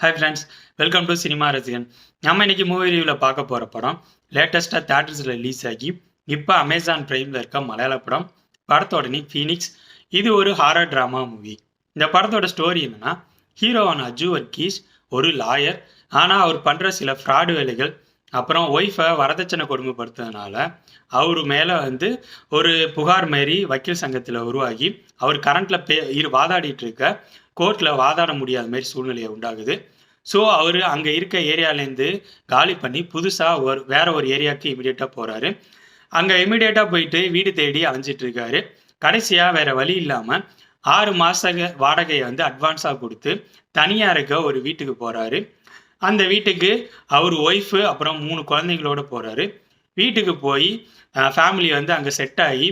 Hi friends welcome to cinema Rasigan நம்ம இன்னைக்கு movie ரிவியூவில் பார்க்க போகிற படம் லேட்டஸ்ட்டாக தேட்டர்ஸில் ரிலீஸ் ஆகி இப்போ அமேசான் பிரைமில் இருக்க மலையாள படம் படத்தோட நீ ஃபீனிக்ஸ் இது ஒரு ஹாரர் ட்ராமா மூவி இந்த படத்தோட ஸ்டோரி என்னென்னா ஹீரோவான அஜு வர்கீஸ் ஒரு லாயர் ஆனால் அவர் பண்ணுற சில ஃப்ராடு வேலைகள் அப்புறம் ஒய்ஃபை வரதட்சணை கொடுமைப்படுத்துறதுனால அவர் மேலே வந்து ஒரு புகார் மாரி வக்கீல் சங்கத்தில் உருவாகி அவர் கரண்ட்டில் பே இரு வாதாடிட்டு இருக்க கோர்ட்டில் வாதாட முடியாத மாதிரி சூழ்நிலையை உண்டாகுது. ஸோ அவர் அங்கே இருக்க ஏரியாலேருந்து காலி பண்ணி புதுசாக ஒரு வேற ஒரு ஏரியாவுக்கு இமீடியட்டாக போகிறாரு அங்கே இமீடியட்டாக போயிட்டு வீடு தேடி அலைஞ்சிட்டு இருக்காரு. கடைசியாக வேற வழி இல்லாமல் ஆறு மாத வாடகையை வந்து அட்வான்ஸாக கொடுத்து தனியாக இருக்க ஒரு வீட்டுக்கு போகிறாரு அந்த வீட்டுக்கு அவர் ஒய்ஃபு அப்புறம் மூணு குழந்தைங்களோட போகிறாரு வீட்டுக்கு போய் ஃபேமிலி வந்து அங்கே செட் ஆகி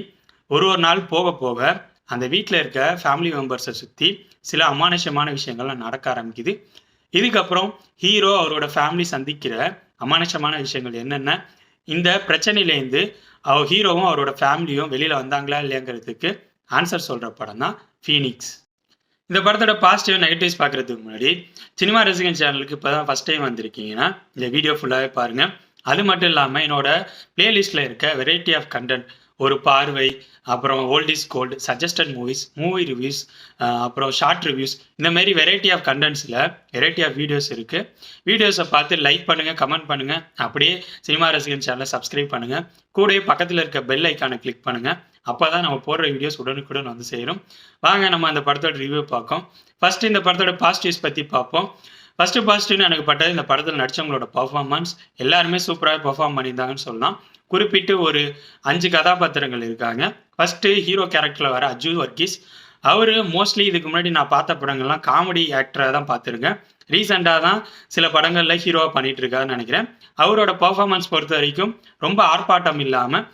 ஒரு ஒரு நாள் போக போக அந்த வீட்டில் இருக்க ஃபேமிலி மெம்பர்ஸை சுற்றி சில அமானுஷமான விஷயங்கள்லாம் நடக்க ஆரம்பிக்குது. இதுக்கப்புறம் ஹீரோ அவரோட ஃபேமிலி சந்திக்கிற அமானுஷமான விஷயங்கள் என்னென்ன? இந்த பிரச்சனையிலேருந்து அவர் ஹீரோவும் அவரோட ஃபேமிலியும் வெளியில் வந்தாங்களா இல்லையாங்கிறதுக்கு ஆன்சர் சொல்கிற படம் தான் ஃபீனிக்ஸ் இந்த படத்தோட பாசிட்டிவ் நெகட்டிவ்ஸ் பார்க்குறதுக்கு முன்னாடி சினிமா ரசிகன் சேனலுக்கு இப்போ தான் ஃபஸ்ட் டைம் வந்திருக்கீங்கன்னா இந்த வீடியோ ஃபுல்லாகவே பாருங்கள் அது மட்டும் இல்லாமல் என்னோட பிளேலிஸ்ட்டில் இருக்க வெரைட்டி ஆஃப் கண்டென்ட் ஒரு பார்வை அப்புறம் old is gold suggested movies movie reviews அப்புறம் ஷார்ட் ரிவ்யூஸ் இந்த மாதிரி வெரைட்டி ஆஃப் கண்டென்ட்ஸில் வெரைட்டி ஆஃப் வீடியோஸ் இருக்குது வீடியோஸை பார்த்து லைக் பண்ணுங்கள் கமெண்ட் பண்ணுங்கள் அப்படியே சினிமா ரசிகன் சேனலை சப்ஸ்கிரைப் பண்ணுங்கள் கூடவே பக்கத்தில் இருக்க பெல் ஐக்கானை கிளிக் பண்ணுங்கள் அப்போ தான் நம்ம போடுற வீடியோஸ் உடனுக்குடன் வந்து சேரும். வாங்க நம்ம அந்த படத்தோட ரிவ்யூ பார்ப்போம் ஃபஸ்ட்டு இந்த படத்தோட பாசிட்டிவ்ஸ் பற்றி பார்ப்போம். ஃபஸ்ட்டு பாசிட்டிவ்னு எனக்கு பட்டது இந்த படத்தில் நடித்தவங்களோட பர்ஃபார்மன்ஸ் எல்லாருமே சூப்பராக பெர்ஃபார்ம் பண்ணியிருந்தாங்கன்னு சொல்லலாம். குறிப்பிட்டு ஒரு அஞ்சு கதாபாத்திரங்கள் இருக்காங்க. ஃபஸ்ட்டு ஹீரோ கேரக்டரில் வர அஜு வர்கீஸ். அவர் மோஸ்ட்லி இதுக்கு முன்னாடி நான் பார்த்த படங்கள்லாம் காமெடி ஆக்டராக தான் பார்த்துருக்கேன். ரீசெண்டாக தான் சில படங்களில் ஹீரோவாக பண்ணிகிட்டு இருக்காருன்னு நினைக்கிறேன். அவரோட பர்ஃபார்மன்ஸ் பொறுத்த வரைக்கும் ரொம்ப ஆர்ப்பாட்டம் இல்லாமல்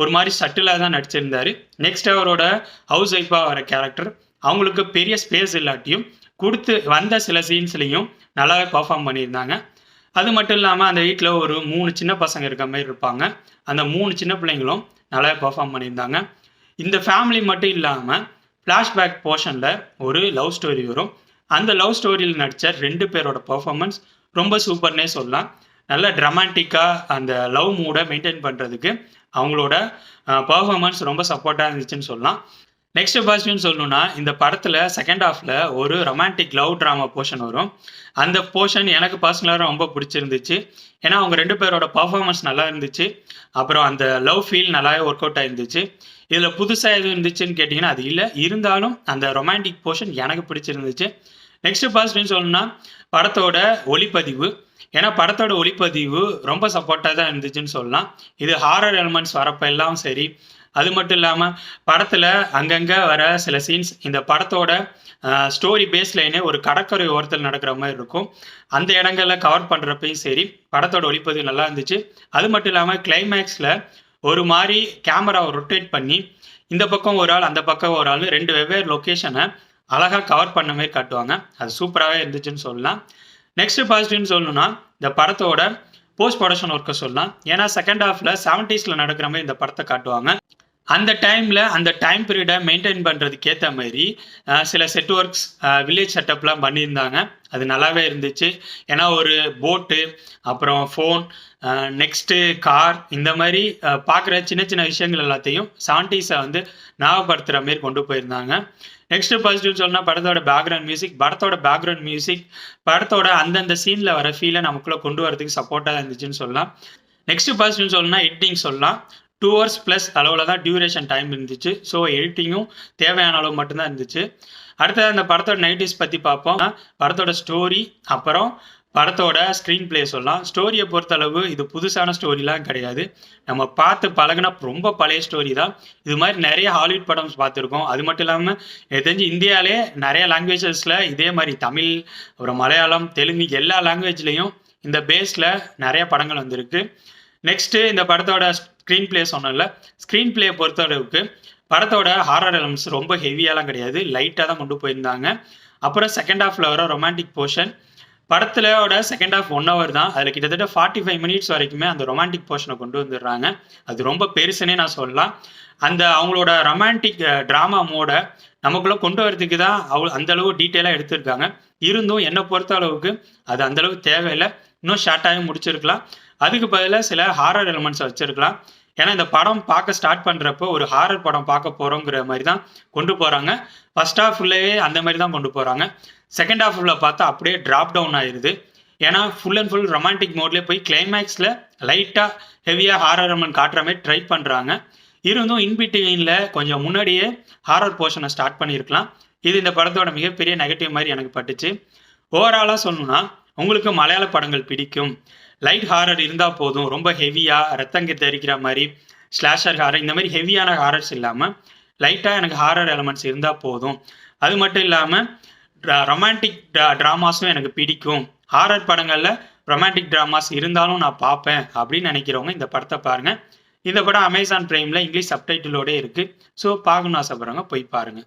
ஒரு மாதிரி சட்டிலாக தான் நடிச்சிருந்தார். நெக்ஸ்ட் அவரோட ஹவுஸ் ஒய்ஃபாக வர கேரக்டர் அவங்களுக்கு பெரிய ஸ்பேஸ் இல்லாட்டியும் கொடுத்து வந்த சில சீன்ஸ்லையும் நல்லாவே பர்ஃபார்ம் பண்ணியிருந்தாங்க. அது மட்டும் இல்லாமல் அந்த வீட்டில் ஒரு மூணு சின்ன பசங்க இருக்க மாதிரி இருப்பாங்க. அந்த மூணு சின்ன பிள்ளைங்களும் நல்லாவே பர்ஃபார்ம் பண்ணியிருந்தாங்க. இந்த ஃபேமிலி மட்டும் இல்லாமல் ஃப்ளாஷ்பேக் போர்ஷனில் ஒரு லவ் ஸ்டோரி வரும். அந்த லவ் ஸ்டோரியில் நடித்த ரெண்டு பேரோட பர்ஃபார்மன்ஸ் ரொம்ப சூப்பர்னே சொல்லலாம். நல்ல ட்ரமாட்டிக்காக அந்த லவ் மூடை மெயின்டைன் பண்ணுறதுக்கு அவங்களோட பர்ஃபார்மன்ஸ் ரொம்ப சப்போர்ட்டாக இருந்துச்சுன்னு சொல்லலாம். நெக்ஸ்ட் பாசிட்டிவ்னு சொல்லணும்னா இந்த படத்தில் செகண்ட் ஹாஃபில் ஒரு ரொமான்டிக் லவ் ட்ராமா போர்ஷன் வரும். அந்த போர்ஷன் எனக்கு பர்சனலாக ரொம்ப பிடிச்சிருந்துச்சு. ஏன்னா அவங்க ரெண்டு பேரோட பர்ஃபார்மன்ஸ் நல்லா இருந்துச்சு. அப்புறம் அந்த லவ் ஃபீல் நல்லாவே ஒர்க் அவுட் ஆயிருந்துச்சு. இதில் புதுசாக எதுவும் இருந்துச்சுன்னு கேட்டிங்கன்னா அது இல்லை. இருந்தாலும் அந்த ரொமான்டிக் போர்ஷன் எனக்கு பிடிச்சிருந்துச்சு. நெக்ஸ்ட் பாசிட்டிவ்னு சொல்லணும்னா படத்தோட ஒளிப்பதிவு. ஏன்னா படத்தோட ஒளிப்பதிவு ரொம்ப சப்போர்ட்டாக தான் இருந்துச்சுன்னு சொல்லலாம். இது ஹாரர் எலிமெண்ட்ஸ் வரப்ப எல்லாம் சரி. அது மட்டும் இல்லாமல் படத்தில் அங்கங்கே வர சில சீன்ஸ் இந்த படத்தோட ஸ்டோரி பேஸ் லைனே ஒரு கடற்கரை ஓரத்தில் நடக்கிற மாதிரி இருக்கும். அந்த இடங்கள்ல கவர் பண்ணுறப்பையும் சரி படத்தோட ஒளிப்பதிவு நல்லா இருந்துச்சு. அது மட்டும் இல்லாமல் கிளைமேக்ஸில் ஒரு மாதிரி கேமராவை ரொட்டேட் பண்ணி இந்த பக்கம் ஒரு ஆள் அந்த பக்கம் ஒரு ஆள் ரெண்டு வெவ்வேறு லொக்கேஷனை அழகாக கவர் பண்ண மாதிரி காட்டுவாங்க. அது சூப்பராகவே இருந்துச்சுன்னு சொல்லலாம். நெக்ஸ்ட் பாசிட்டிவ்னு சொல்லணும்னா இந்த படத்தோட போஸ்ட் ப்ரொடக்ஷன் ஒர்க்கை சொல்லலாம். ஏன்னா செகண்ட் ஹாஃபில் செவன்டீஸில் நடக்கிற மாதிரி இந்த படத்தை காட்டுவாங்க. அந்த டைமில் அந்த டைம் பீரியடை மெயின்டைன் பண்ணுறதுக்கு ஏற்ற மாதிரி சில செட் ஒர்க்ஸ் வில்லேஜ் செட்டப்லாம் பண்ணியிருந்தாங்க. அது நல்லாவே இருந்துச்சு. ஏன்னா ஒரு போட்டு அப்புறம் ஃபோன் நெக்ஸ்ட்டு கார் இந்த மாதிரி பார்க்குற சின்ன சின்ன விஷயங்கள் எல்லாத்தையும் சாண்டிஸை வந்து ஞாபகப்படுத்துகிற மாதிரி கொண்டு போயிருந்தாங்க. நெக்ஸ்ட் பாசிட்டிவ் சொன்னால் படத்தோட பேக்ரவுண்ட் மியூசிக் படத்தோட பேக்ரவுண்ட் மியூசிக் படத்தோட அந்தந்த சீனில் வர ஃபீலை நமக்குள்ளே கொண்டு வரதுக்கு சப்போர்ட்டாக இருந்துச்சுன்னு சொல்லலாம். நெக்ஸ்ட் பாசிட்டிவ் சொல்லணும்னா எடிட்டிங் சொல்லலாம். டூ ஹவர்ஸ் ப்ளஸ் அளவில் தான் டியூரேஷன் டைம் இருந்துச்சு. ஸோ எடிட்டிங்கும் தேவையான அளவு மட்டும்தான் இருந்துச்சு. அடுத்தது அந்த படத்தோட நைட்டிஸ் பற்றி பார்ப்போம். படத்தோட ஸ்டோரி அப்புறம் படத்தோட ஸ்க்ரீன் பிளே சொல்லலாம். ஸ்டோரியை பொறுத்தளவு இது புதுசான ஸ்டோரிலாம் கிடையாது. நம்ம பார்த்து பழகின ரொம்ப பழைய ஸ்டோரி தான். இது மாதிரி நிறைய ஹாலிவுட் படம்ஸ் பார்த்துருக்கோம். அது மட்டும் இல்லாமல் எனக்கு தெரிஞ்சு இந்தியாவிலே நிறைய லாங்குவேஜஸில் இதே மாதிரி தமிழ் அப்புறம் மலையாளம் தெலுங்கு எல்லா லாங்குவேஜ்லேயும் இந்த பேஸில் நிறைய படங்கள் வந்திருக்கு. நெக்ஸ்ட்டு இந்த படத்தோட ஸ்க்ரீன் பிளே சொன்னல ஸ்க்ரீன் பிளே பொறுத்தளவுக்கு படத்தோட ஹாரர் எலமெண்ட்ஸ் ரொம்ப ஹெவியாலாம் கிடையாது. லைட்டாக தான் கொண்டு போயிருந்தாங்க. அப்புறம் செகண்ட் ஹாஃபில் வர ரொமான்டிக் போர்ஷன் படத்துலோட செகண்ட் ஹாஃப் ஒன் ஹவர் தான். அதில் கிட்டத்தட்ட ஃபார்ட்டி ஃபைவ் மினிட்ஸ் வரைக்குமே அந்த ரொமான்டிக் போர்ஷனை கொண்டு வந்துடுறாங்க. அது ரொம்ப பெருசுன்னே நான் சொல்லலாம். அந்த அவங்களோட ரொமான்டிக் ட்ராமா மோட நமக்குள்ளே கொண்டு வரதுக்கு தான் அவ்வளோ அந்தளவு டீட்டெயிலாக எடுத்திருக்காங்க. இருந்தும் என்னை பொறுத்த அளவுக்கு அது அந்தளவு தேவையில்லை. இன்னும் ஷார்ட்டாகவும் முடிச்சிருக்கலாம். அதுக்கு பதிலாக சில ஹாரர் எலிமெண்ட்ஸ் வச்சிருக்கலாம். ஏன்னா இந்த படம் பார்க்க ஸ்டார்ட் பண்ணுறப்போ ஒரு ஹாரர் படம் பார்க்க போகிறோங்கிற மாதிரி தான் கொண்டு போகிறாங்க ஃபர்ஸ்ட் ஹாஃப் ஃபுல்லேயே அந்த மாதிரி தான் கொண்டு போகிறாங்க செகண்ட் ஹாஃப் ஃபுல்ல பார்த்தா அப்படியே ட்ராப் டவுன் ஆயிடுது ஏன்னா ஃபுல் அண்ட் ஃபுல் ரொமான்டிக் மோட்லேயே போய் கிளைமேக்ஸில் லைட்டாக ஹெவியாக ஹாரர் எலிமெண்ட் காட்டுற மாதிரி ட்ரை பண்ணுறாங்க இருந்தும் இன்பிட்வீனில் கொஞ்சம் முன்னாடியே ஹாரர் போர்ஷனை ஸ்டார்ட் பண்ணியிருக்கலாம். இது இந்த படத்தோட மிகப்பெரிய நெகட்டிவ் மாதிரி எனக்கு பட்டுச்சு. ஓவராலாக சொல்லணும்னா உங்களுக்கு மலையாள படங்கள் பிடிக்கும். லைட் ஹாரர் இருந்தால் போதும். ரொம்ப ஹெவியாக ரத்தங்க தெரிக்கிற மாதிரி ஸ்லாஷர் ஹாரர் இந்த மாதிரி ஹெவியான ஹாரர்ஸ் இல்லாமல் லைட்டாக எனக்கு ஹாரர் எலமெண்ட்ஸ் இருந்தால் போதும். அது மட்டும் இல்லாமல் ரொமான்டிக் ட்ராமாஸும் எனக்கு பிடிக்கும். ஹாரர் படங்களில் ரொமான்டிக் ட்ராமாஸ் இருந்தாலும் நான் பார்ப்பேன் அப்படின்னு நினைக்கிறவங்க இந்த படத்தை பாருங்கள் இந்த படம் அமேசான் பிரைமில் இங்கிலீஷ் சப்டைட்டிலோட இருக்குது ஸோ பார்க்கணும்னு ஆசைப்படுறவங்க போய் பாருங்கள்